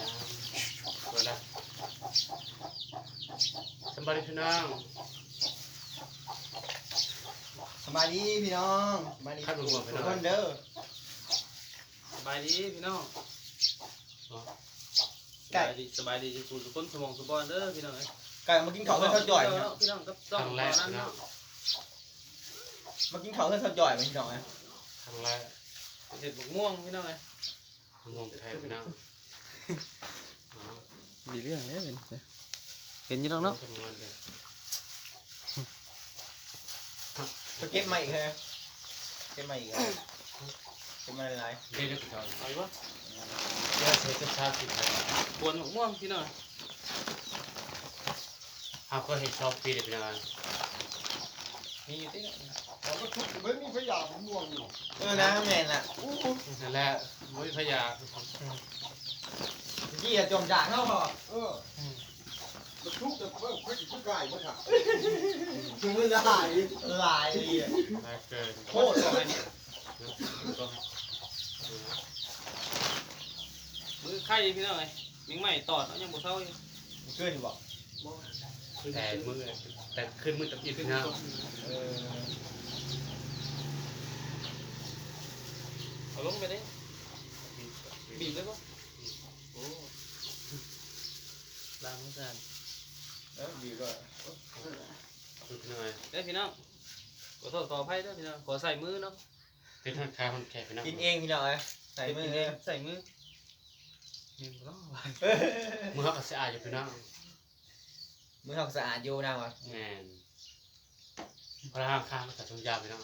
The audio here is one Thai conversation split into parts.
น้ำเปิดละสบายดีพี่น้องสบายดีพี่น้องสบายดีครับผมบอกไปทุหน่อยกคนเด้อสบายดีพี่น้องอ๋อสบายดีสบายดีทุกคนทุกคนสมองสมบอนเด้อพี่น้องเอ้ยไก่มากินข้าวเพื่อนเขาจ่อยพี่เนาะน้องพี่น้องกับคต้องรั้งแรกตอนนั้นพี่น้องเนาะมากินข้าวเพื่อนเขาจ่อยไหมพี่น้องนะครั้งแรกเห็ดบกม่วงพี่น้องเอ้ยงงแทนพี่น้องอ๋อ มีเรื่องเนี้ยเป็นเห็นอยี่น้องเนาะทำงานเลยจะเก็บมาอีกเลยเก็บมาอีกเลยเก็บมาหลายเดี๋ยวเดี๋ยวก่อนเอาอีกวะเดี๋ยวเสร็จจะชาติดเลยปวนบกม่วงพี่น้องหากก็เห็นชอบปีเด็กพี่น้องมีอยู่ที่เนาะเราก็ทุกไม่มีพยาผมม่วงอยู่ๆเออนะแม่นล่ะอู้นั่นแหละมุ้ยพยา ยี่อะจมจากเข้าพอเออมันทุกแต่เพิ่มขึ้นขึ้นกายมั้งค่ะถึงเวลาหลายดีอะแรงเกินโคตรเลยก็มือไข่พี่น้องเอ้ยมิงใหม่ตอดเอายังบ่เท่าอยู่เกินอยู่บอกแต่มือแต่ขึ้นมือตะกี้พี่น้องเออเอาลงไปเด้บีบเลยปะโอ้ ล้างมือกันเออดีด้วยคือพี่น้องเด้อพี่น้องขอโทษขออภัยเด้อพี่น้องขอใส่มือเนาะเป็นทางคาคนแขกพี่น้องกินเองพี่น้องเลยใส่มือกินเลเอยงใส่มือนี่บ่เนาะเออมือเขาก็สะอาดอยู่พี่น้องมือเขาสะอาดอยู่นะวะแม่นพระห้างข้ามมาตัดทุกอย่างพี่น้อง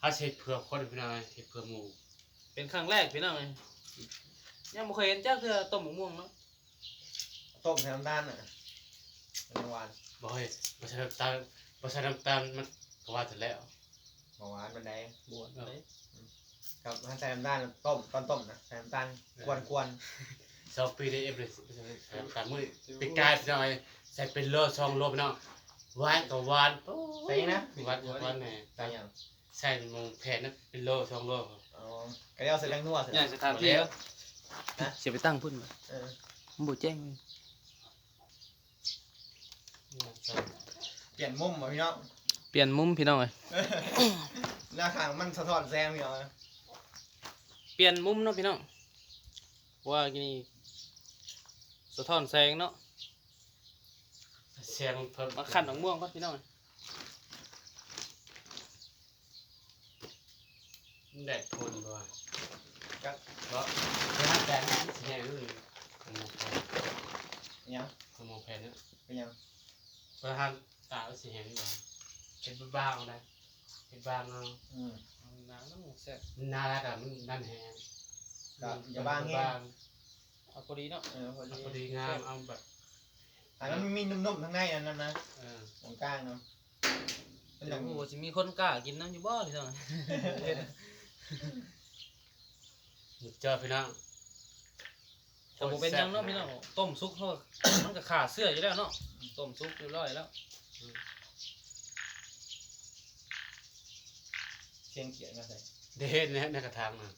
ถ้าเช็ดเผื่อคนพี่น้องเช็ดเผื่อหมูเป็นครั้งแรกพี่น้องเลย ยังบ่เคยเห็นจ้าเทื่อต้มมะม่วงเนาะต้มใส่น้ำตาลอะเป็นหวานบอกให้มาใช้น้ำตาลมาใช้น้ำตาลมันก็ว่าจะแล้วหวานบันไดบวชเลย ครับถ้าใส่น้ำตาลต้มตอนต้มนะใส่น้ำตาลกวนกวนสองปีได้เอฟเลยใช้น้ำตาลมือไปกายพี่น้องใส่เป็นโลช่องโลพี่น้องหวานกับหวานๆใส่นะหวานหวานแน่ใส่ยังใส่มงแผ่นนั้นเป็นโลช่องโลอ๋อก็เอาเสร็จแล้วนวดเสร็จใหญ่สถานที่แล้ว เสียไปตั้งพุ่นมาเออมันบ่แจ้งเปลี่ยนมุมมาพี่น้องเปลี่ยนมุมพี่น้องเลยหน้าข้างมันสะท้อนแสงพี่น้องเปลี่ยนมุมเนาะพี่น้องว่ากินนี่สะท้อนแสงเนาะเสียงเพิ่มมาขันหนังม่วงก่อนพี่น้องแดดพ่นด้วยก็เพราะไม่ฮัก แดดสีแดงเลยขโมยแผ่นยังขโมยแผ่นเนี่ยเป็นยังเพราะฮักตาสีแดงดีกว่าเป็นบ้างๆนะเป็นบ้างเอาอืมน้ำน้ำหมูแซ่บน่ารักอะมันนั่นแฮงก็อย่าบ้างแห้งเอาพอดีเนาะเออพอดีพอดีงามเอาแบบอันนั้นมันมีนุ่มๆข้างในนั่นนะนะเออตรงกลางเนาะเป็นอโอ้ย่างโหสิมีคนกล้ากินน้ำอยู่บ่พี่น้องเจอพี่น้อง แต่ผมเป็นหยังเนาะพี่น้องต้มซุกเขามันก็ขาดเสื้ออยู่แล้วเนาะต้มซุกเรียบร้อยแล้วเชียงเขียนมาใส่เด็ดเนี่ยในกระถางมัน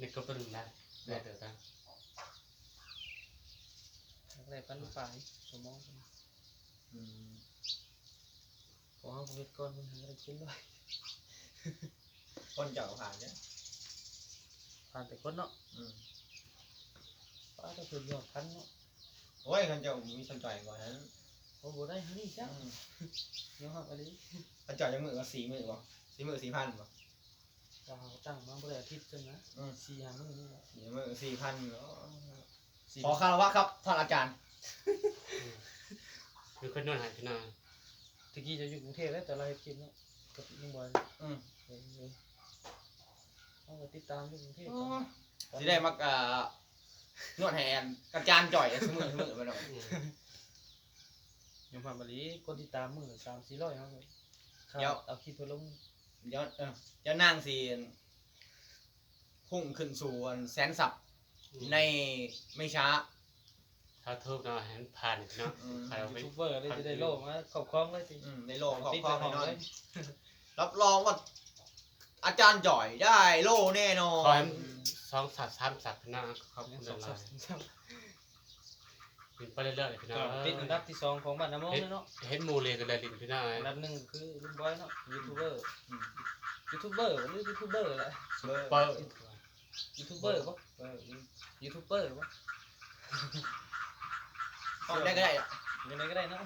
นี่ก็เป็นได้ได้เดี๋ยวกันอะไรปั้นฝ่ายสมองอืมขอให้ผมเฮ็ดก่อนผมหาอะไรกินด้วยคนเจ้าผ่านเนี่ยผ่านแต่คนเนาะอืม ป้าก็คือยอดพันเนาะโอ้ยคนเจ้ามีคนจ่อยกว่านั้นโอ้โหได้ฮะนี่จ้าอืมเนาะครับอันนี้คนจ่อยยังมือว่าสี่มือวะสี่มือสี่พันวะดาวตั้งมาเมื่ออาทิตย์จังนะอืมสี่หามื้อนี่แหละสี่มือสี่พันเนาะสี่ขอคารวะครับท่านอาจารย์มีคนนวดหายพี่น้องตะกี้จะอยู่กรุงเทพแล้วแต่เราเฮ็ดกินเนาะกับลุงบอยอืมเออเออเอาไปติดตามอยู่กรุงเทพสิได้มักอ่า นวดแหนอาจารย์จ่อยเสมอเสมอไปหน่อยยมพามาลีคนติดตามมื้อสามสี่ร้อยครับครับเอาคลิปไปลงเดี๋ยวเออเดี๋ยวนั่งสิพุ่งขึ้นสู่อันแสนสับในไม่ช้า ถ้าทุบเนาะเห็นผ่านพี่น้องอืมผ่านเอาไปยูทูบเบอร์เลยจะได้โล่มาครอบครองเลยสิอืมในโลกของติดพ่อไปให้ห้องน้อยเลยรับรองว่าอาจารย์จ่อยได้โลแน่นอขอให้น สองสัตว์สามสัตว์พี่น้องครับยังเดิสอนงเลสามยสามกินไปเรื่อยๆเลยพี่น้องก็ติดอันดับที่สองของบ้านน้ำมงเลยเนาะเห็นหมูเลยกันเลยดิพี่น้องอันดับหนึ่งคือลุงบอยเนาะยูทูบเบอร์ยูทูบเบอร์หรือยูทูบเบอร์แหละเบอร์เปิดยูทูบเบอร์ปะเออยูทูบเบอร์ปะเอาได้ก็ได้อะยังไงก็ได้เนาะ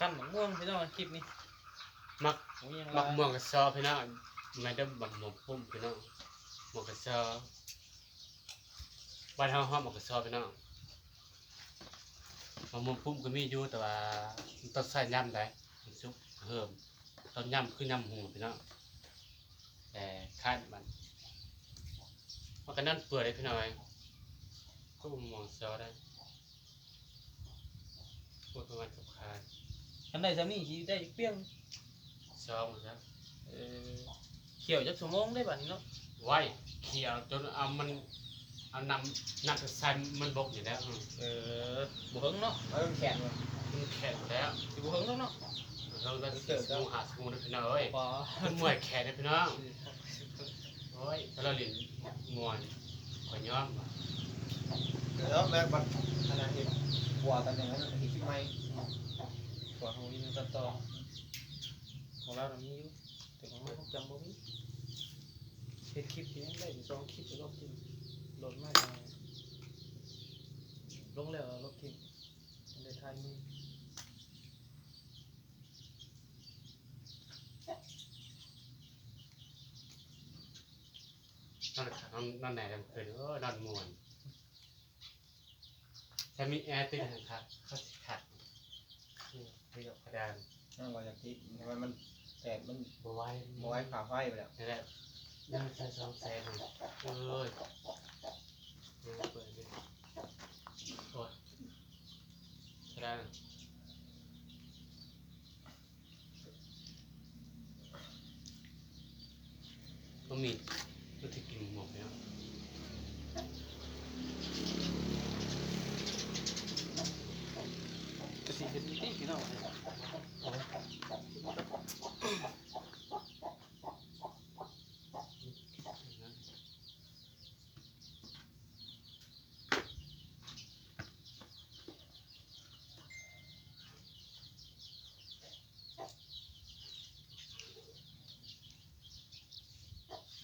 ขั้นหมังม่วงพี่น้องคลิปนี้มักโอ้ยยังมักม่วงกับซอพี่น้อง ไม่ได้บักม่วงปุ่มพี่น้องม่วงกับซอบ้านเฮาฮอดม่วงกับซอพี่น้องมะม่วงปุ่มก็มีอยู่แต่ว่ามันต้องใส่ย่ำได้มันซุปเพิ่มตอนย่ำคือย่ำหูพี่น้องแต่คาดมันมันก็นั่นเปื่อยเลยพี่น้อยก็บ่มองซอได้พูดประมาณกับคายอันใดสามีชีได้เปรี้ยงซอหมดแล้วเออ เขียวจักชั่วโมงได้บัดนี้เนาะไว้เขี่ยวจนเอามันเอานำนำไปใส่มันบกอยู่แล้วอืมเออบ่เฮิงเนาะเอาเป็นแขนเลยมันแข็งแล้วสิบ่เฮิงแล้วเนาะเราก็สิสมูหาสมูนะพี่น้องเอ้ยบ่มันมวยแขนนะพี่น้องโอ้ยถ้าเราเล่นมวยข่อยยอมว่ะเดี๋ยวแบบแบบขนาดเห็นหัวกันอย่างนั้นเห็นที่ไม้กว่าของมีมันตัดต่อของเราน่ะมีอยู่แต่ของเราจำบ่มี เฮ็ดคลิปนี้ได้อยู่สองคลิปแล้วลบทิ้งโหลดมาได้ลงแล้วลบทิ้งมันได้ทายมือนอนนอนนอนไหนกันคืนเออนอนมวนถ้ามีแอร์ติดนะครับเขาสิขัดนี่ที่กับกระดานนั่งรอจากที่ทำไมมันแตกมันบไหว้มาไว้ผ่าไฟไปแล้วนี่แหละ นั่งใช้สองแสนเลยเอ้ยนี่เปิดดิโอ้ยแรงก็มีก็ที่กินหมดแล้ว ก็สิเฮ็ดนี่พี่น้อง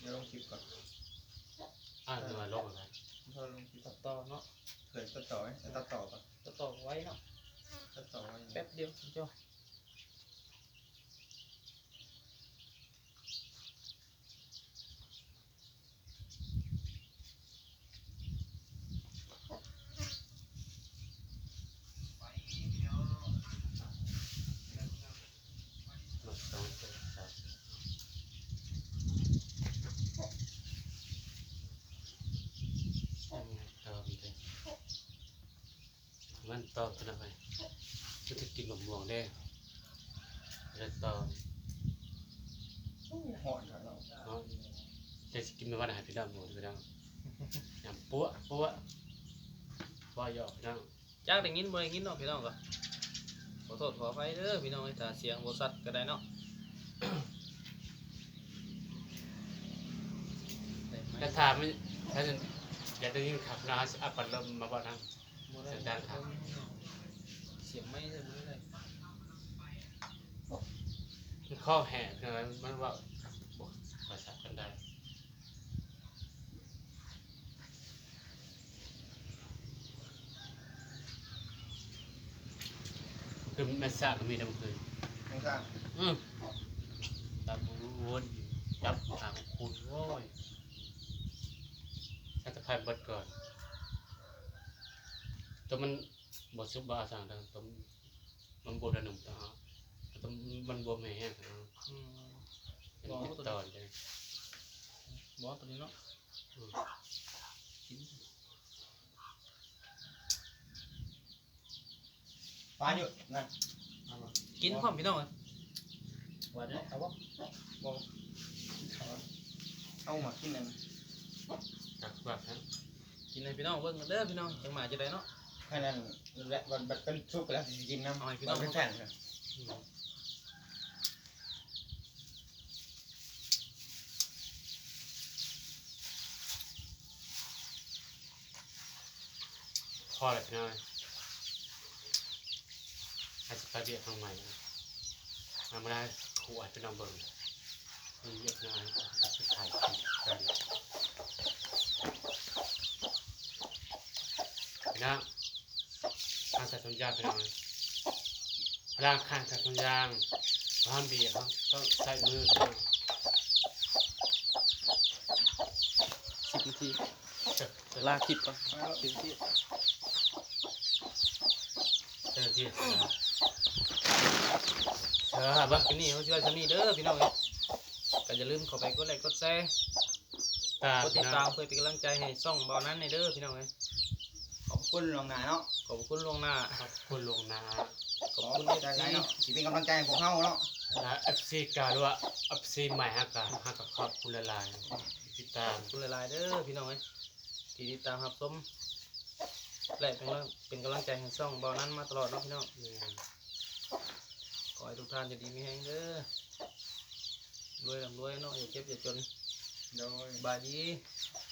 เดี๋ยวลงคลิปก่อน อ่าเดี๋ยวมาลบอะไร พอลงตัดต่อเนาะ เผื่อตัดต่อไหมตัดต่อก่อนตัดต่อไว้เนาะตัดต่อไว้แป๊บเดียวเจ้า ลบสองเจ็ดสามยังไงตอมเลยมัน ตอมเป็นอะไรมันจะกินมะม่วงได้แล้วตอมหอนครับเราเนาะจะกินมาวันอาหารพี่น้องหมดพี่น้องยำปั้วปั้วปั้วหยอกพี่น้องจักได้ยินบ่ได้ยินเนาะพี่น้องก็ขอโทษขออภัยเด้อพี่น้องถ้าเสียงบ่ชัดก็ได้เนาะได้ไหมแล้วถามมันถ้าจะอยากได้ยินขับนาสอัปปะลมมาบ่นะบ่ได้สัญญาณครับ ไม่ใช่บ่ได้มันข้อแห่พี่น้องมันว่าบอกภาษากันได้คือมันสร้างมีน้ำคืนไม่ทราบอืมตามวนจับหางคุณโว้ยถ้าจะพายบิดก่อนแตัวมัน บดซุปบาสั่งดังตัวมันบดระหนุ่มต่อตัวมันบวมแห้งต่ออืมเป็นติดตอนเลยบ่ตัวนี้เนาะอืมกินฟ้าอยู่นั่นกินพร้อมพี่น้องเอ้ยว่าเด้อเอาบ่เอามากินนั่นจักแบบนั้นกินให้พี่น้องเบิ่งเด้อพี่น้องจังมาจะได้เนาะ ขนาดนและวันบัดเป็นซุกแล้วสิกินน้ำมันเป็นแข็งนะพอเลยพี่น้อยอาจจะไปเบียดทางใหม่นะทำไม่ได้ขวดเป็นน้องเบิ้งมีเยอะน้อยสุดท้ายกันนะ ข้างใส่ต้นยางพี่น้อยพลังข้างใส่ต้นยางห้ามเบียดครับต้องใส่มือพี่น้องสิบนาทีเจอเจอลากคลิปก่อนสิบนาทีเจอที่เออบักนี่เขาช่วยสนี่เด้อพี่น้องเอ้ยก็อย่าลืมเข้าไปกดไลค์กดแชร์ตากดติดตามเพื่อเป็นกำลังใจให้ช่องเบานั้นในเด้อพี่น้องเอ้ยขอบคุณลวงหนาเนาะ ขอบคุณล่วงหน้า ขอบคุณลวงหนาขอบคุณใจไรเนาะสิเป็นกำลังใจให้พวกเฮาเนาะและเอฟซีกาด้วยเอฟซีใหม่ฮักกะฮักกับขอบคุณละลายติดตาม ขอบคุณหลายๆเด้อพี่น้องเอ้ยที่ติดตามรับชมและเป็นกำลังเป็นกำลังใจให้ช่องเบานั้นมาตลอดเนาะพี่น้องเนี่ยขอให้ทุกท่านจะดีมีแห้งเด้อรวยร่ำรวยเนาะอย่าเจ็บอย่าจนโดยบายดีบ